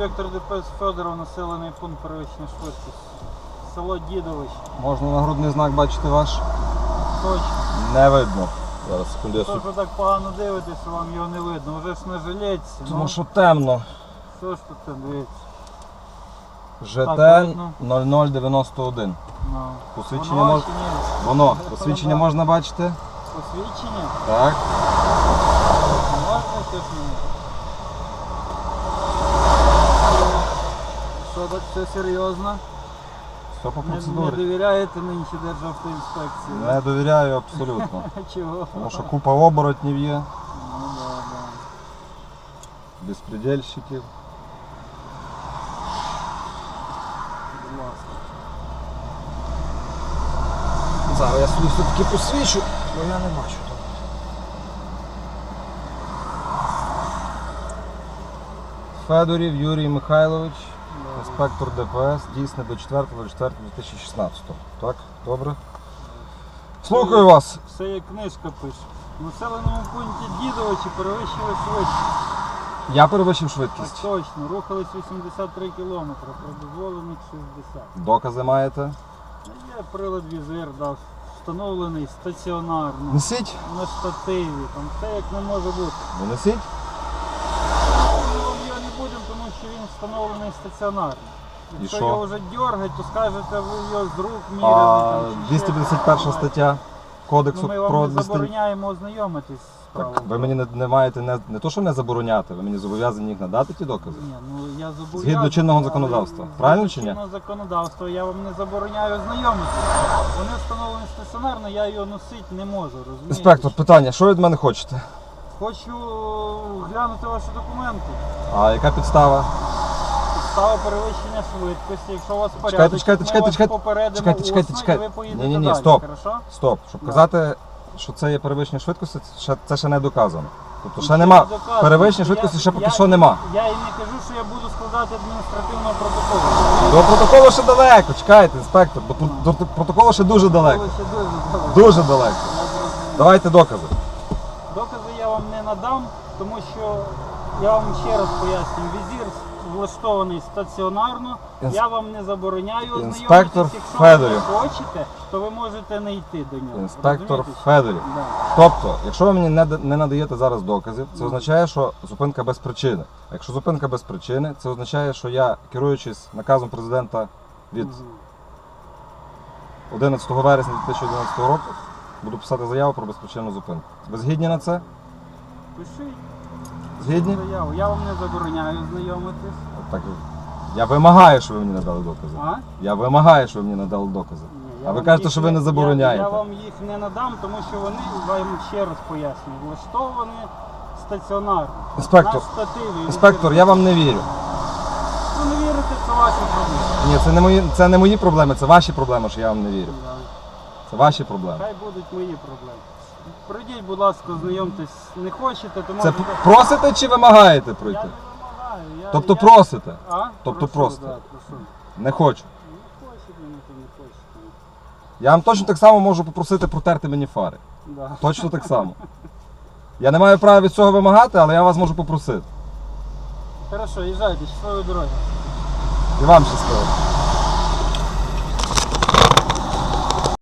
Інспектор ДПС Федоров, населений пункт перевищення швидкості. Село Дідович. Можна нагрудний знак бачити ваш? Точно. Не видно. Зараз секунду. я То, собі- що так погано дивитесь, що вам його не видно. Вже ж не жаліться. Тому ну, що темно. Що ж тут дивіться? ЖТН видно. 0091. Ну. Посвідчення Воно мож... чи ні? Воно. Посвідчення можна бачити? Посвідчення? Так. Можна щось мені? Що так все серйозно? Все по Не, не процедурі. довіряєте нинче Державтоінспекції? Не довіряю абсолютно. Чого? Тому що купа оборотнів є, Ну да, да. безпредельщиків. Будь ласка. Зараз я собі все-таки посвічу, бо я не бачу тут. Федорів Юрій Михайлович, Да. Інспектор ДПС, дійсне до 4.04.2016. Так, добре. Слухаю вас. Все як книжка пише. В населеному пункті Дідовичі перевищили швидкість. Я перевищив Так швидкість. точно, рухались 83 км, про дозволених 60. Докази маєте? Ну, Є прилад візир, да, встановлений стаціонарно, Несіть. на штативі, там все як не може бути. Ви несіть? Встановлений стаціонарно. Якщо що? його вже дергать, то скажете, ви його з рук А міряли. там, чи ще 251 стаття Кодексу Ну, ми вам про не адміністративні... забороняємо ознайомитись з Так, ви мені не, не маєте не, не то, що не забороняти, ви мені зобов'язані їх надати ті докази. Ні, ну я зобов'язаний. Згідно чинного але законодавства. згідно Правильно чи ні? чинного законодавства я вам не забороняю ознайомитися. Вони встановлені стаціонарно, я його носити не можу, розумієте? Інспектор, питання, що ви від мене хочете? Хочу глянути ваші документи. А яка підстава? Підстава перевищення швидкості. Якщо у вас порядок, Чекайте, чекайте, ми чекайте, вас чекайте. попередимо Чекайте, чекайте, усно, чекайте. ви поїдете Ні-ні-ні, далі, стоп. Хорошо? Стоп, щоб Да. казати, що це є перевищення швидкості, це ще, це ще не доказано. Тобто ще Нічого нема. не доказано. Перевищення швидкості ще поки що нема. Я і не кажу, що я буду складати адміністративного протоколу. До протоколу ще далеко, чекайте, інспектор, бо тут- до протоколу ще дуже далеко. Ще дуже далеко. Дуже далеко. Я зрозумів. Давайте докази. Докази я вам не надам, тому що я вам ще раз поясню, візір влаштований стаціонарно. Я вам не забороняю ознайомитись. Інспектор Якщо Федорів. ви хочете, то ви можете не йти до нього. Інспектор Розумієте? Федорів. Да. Тобто, якщо ви мені не, да- не надаєте зараз доказів, це означає, що зупинка без причини. А якщо зупинка без причини, це означає, що я, керуючись наказом президента від Мгм. 11 вересня 2011 року, буду писати заяву про безпричинну зупинку. Ви згідні на це? Пишіть Згідні? заяву. Я вам не забороняю знайомитись. Так, я вимагаю, щоб ви мені надали докази. А? Я вимагаю, щоб ви мені надали докази. Ні, А ви вам кажете, їх що ви не забороняєте. я вам їх не надам, тому що вони вам ще раз пояснюю. Влаштовані стаціонарно. Інспектор, На. Інспектор, я вам не вірю. Ну не вірите, це ваші проблеми. Ні, це не мої, це не мої проблеми, це ваші проблеми, що я вам не вірю. Да. Це ваші проблеми. Хай будуть мої проблеми. Пройдіть, будь ласка, знайомтесь. Не хочете, то Це можете... просите чи вимагаєте Я пройти? не вимагаю. Я, Тобто я... просите? А? Тобто прошу, просто? Да, прошу. Не хочу. Не хочете, ну то не хочете. Я вам точно так само можу попросити протерти мені фари. Да. Точно так само. Я не маю права від цього вимагати, але я вас можу попросити. Хорошо, їжджайте, щасливої дороги. І вам щасливо.